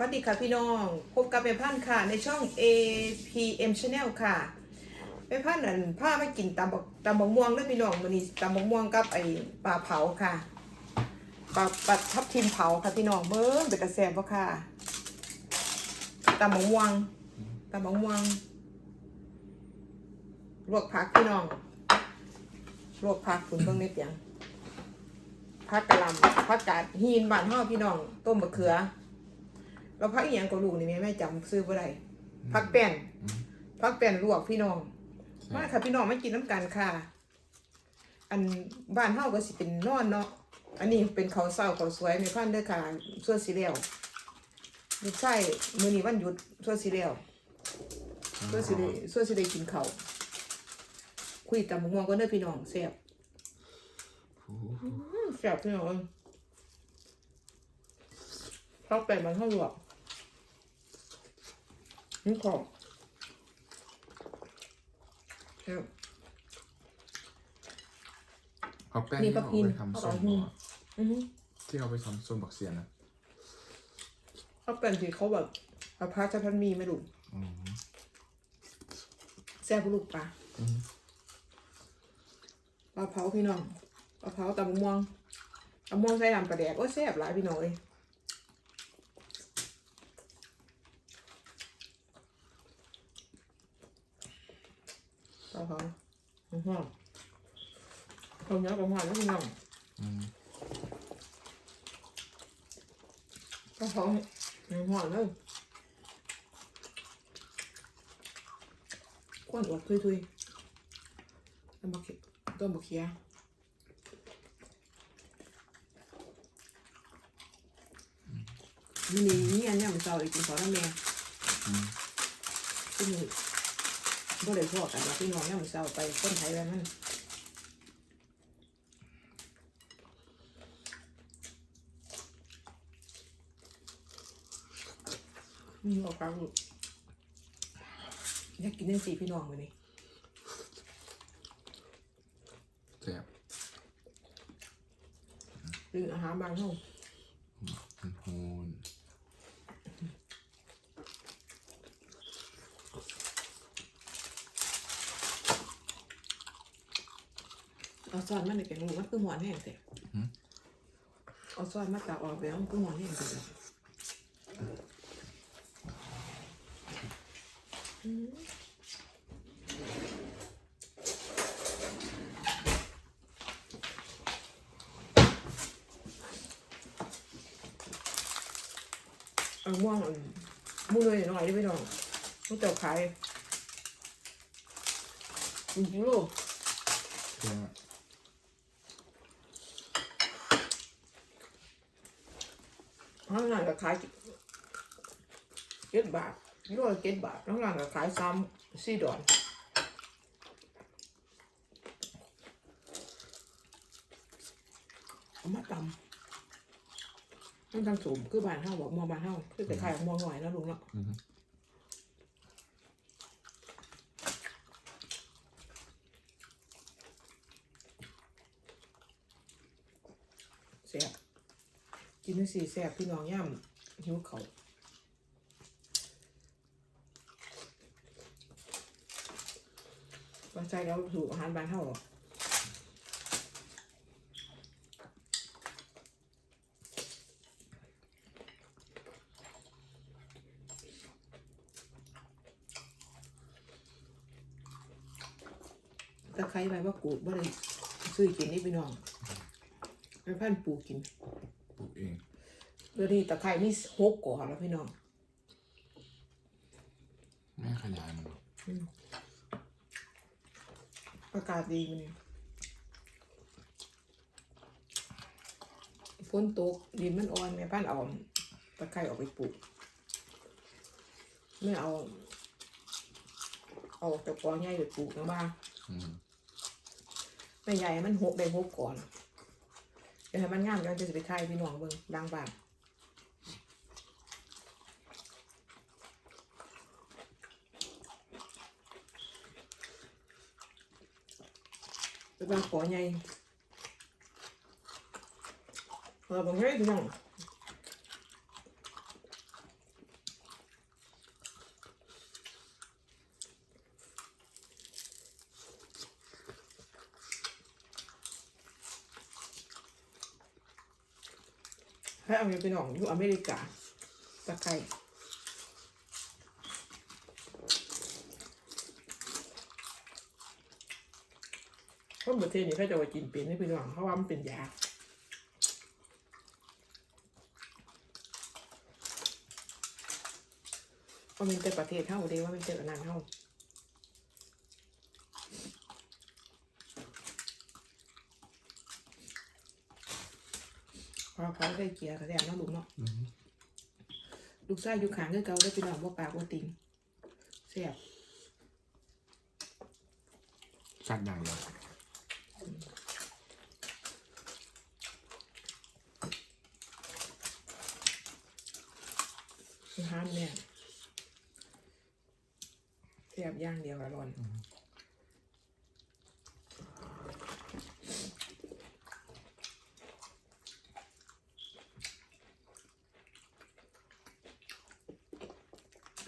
สวัสดีค่ะพี่น้องพบกับแม่พันธุ์ค่ะในช่อง APM Channel ค่ะแม่พันธุ์นั่นพามากินตำบักตำบักม่วงด้วยพี่น้องมันนี้ตำบักม่วงกับไอ้ปลาเผาค่ะปลาปลาทับทิมเผาค่ะพี่น้องเบิ้งเป็นตะแซ่บปะค่ะตำบักม่วงตำบักม่วงลวกผักพี่น้องลวกผักคุณเบิ่งในเตียงผักกะหล่ำผักกาดฮีนบานเฮาพี่น้องต้มมะเขือ เราพักอีหยังก็ลูกนี่แม่แม่จำซื้อบ่ได้พักแป้นพักแป้นลวกพี่น้อง มาค่ะพี่น้องมากินน้ำกันค่ะ อันบ้านเฮาก็สิเป็นนอนเนาะอันนี้เป็นข้าวเช้าข้าวสวยแม่พันธุ์เด้อค่ะส่วนสีเหลวลูกไส้มื้อนี้วันหยุดส่วนสีเหลวส่วนสีได้ส่วนสีได้กินข้าวคุยตำบักม่วงก็เด้อพี่น้องแซ่บอืมแซ่บพี่น้องเอ้ยพักแป้นมันเฮาลวก นี่ของครับ เอาแป้งนี่ที่ก็เขากินไปทำส้มเอาไปเหรออือฮึที่เขาไปทำส้มบักเซียนนะเขาเป็นที่เขาแบบเอาพาจะพันมีไหม่ลูกอืมแซ่บบ่ลูกปลาอืมปลาเผาพี่น้องปลาเผาตำบักม่วงตำบักม่วงใส่น้ำปลาแดกโอ้ยแซ่บหลายพี่น้องเลยปลาเผาอือฮึเอาเนื้อกับหวานแล้วพี่น้อง อืม ปลาเผาหวานเลย ควนออกทุยๆต้มบะเขียต้มบะเขียมีนี่อันเนี้ยมันเศร้าอีกกิ บ่ได้พอกันว่าพี่น้องเนี่ยมันเศร้าไปคนไทยแบบนั้นมีออกกลางลูกอยากกินยังสี่พี่น้องเลยนี่แซ่บคืออาหารบางห้อง มันโหน เอาซอสมาในแกงหมูมันคือหวานแห้งแต่เอาซอสมาตากออกแล้วมันคือหวานแห้งแต่เอาม่วงอันมูเลยหน่อยได้ไหมน้องมูเจ้าขายหนึ่งกิโลแซ่บ ข้างหลังก็ขายเจ็ดบาทกิโลละเจ็ดบาทข้างหลังก็ขายซ้ำสี่ดอนเอามาตำมันทำสูงคือบ้านเฮาบอกมองบ้านเฮาคือแต่ขายมองหน่อยนะลุงเนาะอืมแซ่บ กินจังสี่แซ่บพี่น้องย่ำหิวเขาวว่าใจแล้วสู่อาหารบานเฮาหรอตะไคร้ใบมะกรูดบ่ได้ซื้อกินนี่พี่น้องเป็นพันปลูกกิน เดี๋ยวนี้ตะไคร้มีหกก่อนแล้วพี่น้องแม่ขยายมันเหรออากาศดีมันฝนตกดินมันอ่อนแม่พันธุ์เอาตะไคร้ออกไปปลูกไม่เอาเอาออกจากกอใหญ่ไปปลูกนะบ้าอืมไม่ใหญ่มันหกได้หกก่อนเดี๋ยวให้มันงามกันจะไปไข่พี่น้องเบิ่งดังบ้าน เป็นขอใหญ่ขอบางให้พี่น้องให้เอาเงินไป็น่องอยู่อเมริกาตะไคร้ ประเทศนี้เขาจะว่ากินเป็นให้พี่น้องเพราะว่ามันเป็นยาว่ามันเป็นประเทศเท่าเดีวว่ามันเป็นอันนั้นเท่าพอเขาได้เกียร์กระแดงเนาะลูกเนาะลูกชายอยู่ขางคือเก่าได้พี่น้องบ่าปากบ่ติงแซ่บชัดอย่างเดียว อาหารแม่แซ่บอ ย่างเดียวอร่อย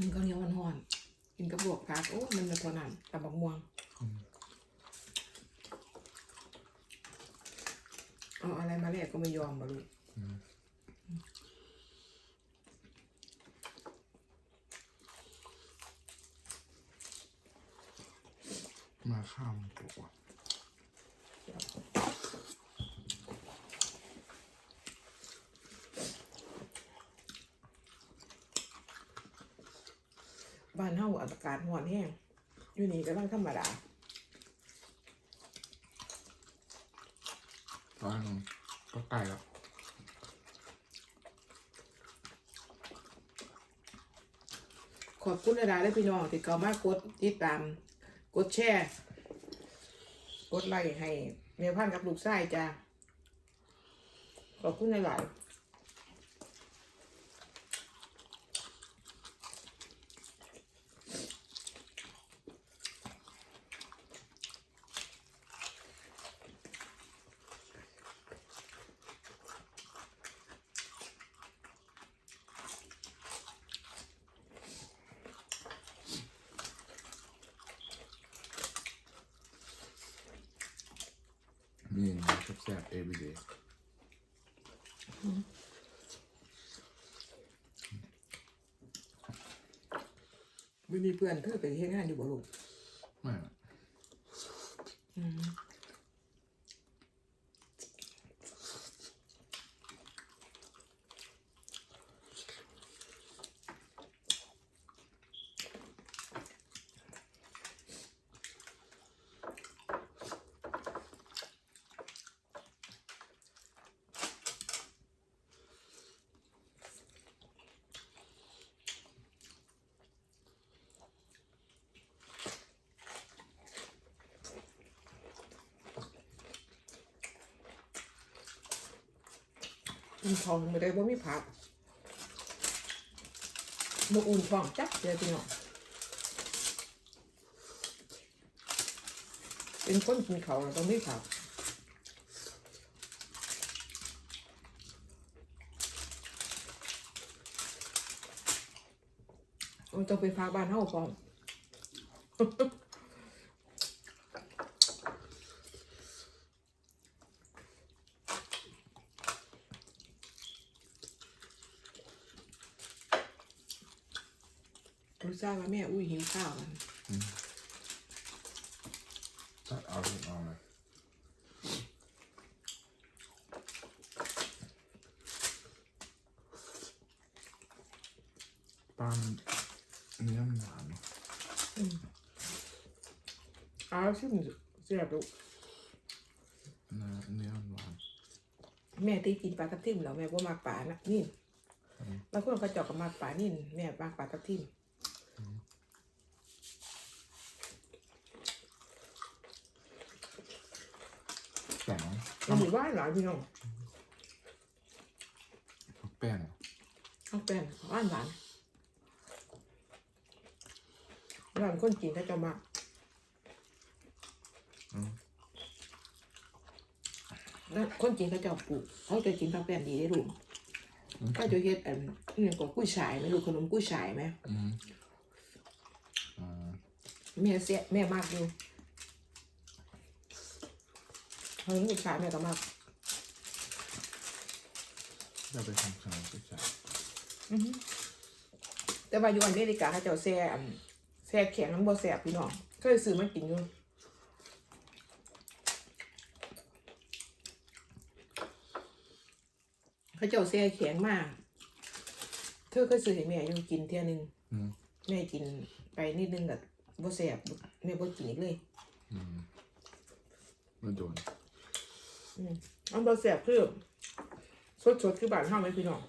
มันก็เหนียวอ่อนๆกินกับลวกผักโอ้มันเป็นพอนั้นกับบักม่วงเอาอะไรมาแลกก็ไม่ยอมมาลูก มมาข้าวมันปลุกว่ะบ้านเฮาอากาศร้อนแห้งอยู่นี่ก็ต้องธรรมดาตอนนั้นก็ใกล้แล้วขอบคุณหลายๆเลยพี่น้องที่เข้ามากดติดตาม กดแชร์ กดไลค์ให้แม่พันธุ์กับลูกชายจ้าขอบคุณหลายๆ นี่ นะแซ่บๆ everyday ไม่มีเพื่อนเธอไปเฮ็ดงานอยู่บ่ลูก ไม่อะ อืม มันทองไม่ได้ว่ามีผักบกอุ่นทองจักเดียวพี่น้องเป็นคนกินเขาวแล้วต้องมีผักมันต้องไปพาบ้านเฮาพร้อม รู้ทราบว่าแม่อุ้ยหิวข้าวมันตัดเอาทุกเอาเลยปลามันเนื้อมันหวานเนอะอ้าวซึ่งเสียบลูกเนื้อเนื้อมันหวานแม่ที่กินปลาทับทิมแล้วแม่ก็มากปลานะนี่บางคนเขาเจาะกับมากปลานี่แม่มากปลาทับทิม แต่ง มันมีว่านหลายพี่น้องแป้งอะเอาแป้งว่านหวานหลานคนกินเขาจะมากอืมแล้วคนกินเขาจะปลูกเขาจะกินผักแป้งดีได้ลูกก็จะเฮ็ดอันนี่ก็กุ้ยฉายไหมลูกขนมกุ้ยฉายไหมอืมอ่าแม่เสียแม่มากอยู่ ขนมกุ้ยฉายแม่ก็มากจะไปทำขนมไปใส่อือฮึแต่ว่าอยู่อเมริกาเขาเจ้าแซ่อันแซ่แข็งมันบ่แซ่บพี่น้องเคยซื้อมากินอยู่เขาเจ้าแซ่แข็งมาก เธอเคยซื้อให้แม่อยู่กินเที่ยหนึงอืมแม่กินไปนิดนึงก็บ่แซ่บแม่บ่กินอีกเลย อืมมาโดน อืมอันบ่แซ่บคือสดๆคือบ้านเฮาไหมพี่น้อง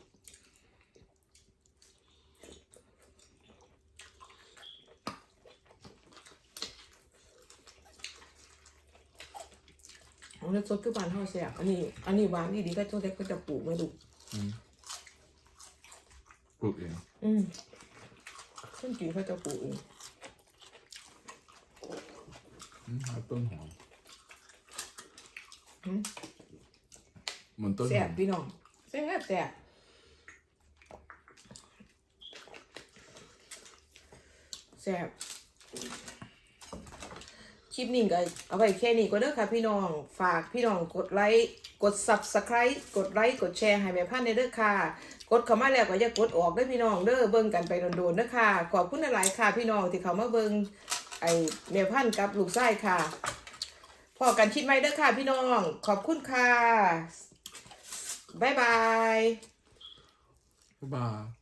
อันนี้สดคือบ้านเฮาแซ่บอันนี้ อันนี้หวานดีๆก็ตัวเล็กก็จะปลูกไว้ดูอืมปลูกเองอืมซึ่งจริงเขาจะปลูกเองอืมเอาต้นหอมอืม เหมือนต้นหแซ่อบมพี่น้องแซ่บแซ่บแซ่บคลิปนี้ก็เอาไว้แค่นี้ก็เด้อค่ะพี่น้องฝากพี่น้องกดไลค์กด subscribe กดไลค์กดแชร์ให้แม่พันธุ์ในเด้อค่ะ กดเข้ามาแล้วก็อย่ากดออกเด้อพี่น้องเด้อเบิ่งกันไปโดนๆเด้อค่ะ ขอบคุณหลายๆค่ะพี่น้องที่เขามาเบิ่งไอ้แม่พันธุ์กับลูกชายค่ะ พอกันคลิปไหม่เด้อค่ะพี่น้อง ขอบคุณค่ะ บ๊ายบาย บ๊ายบาย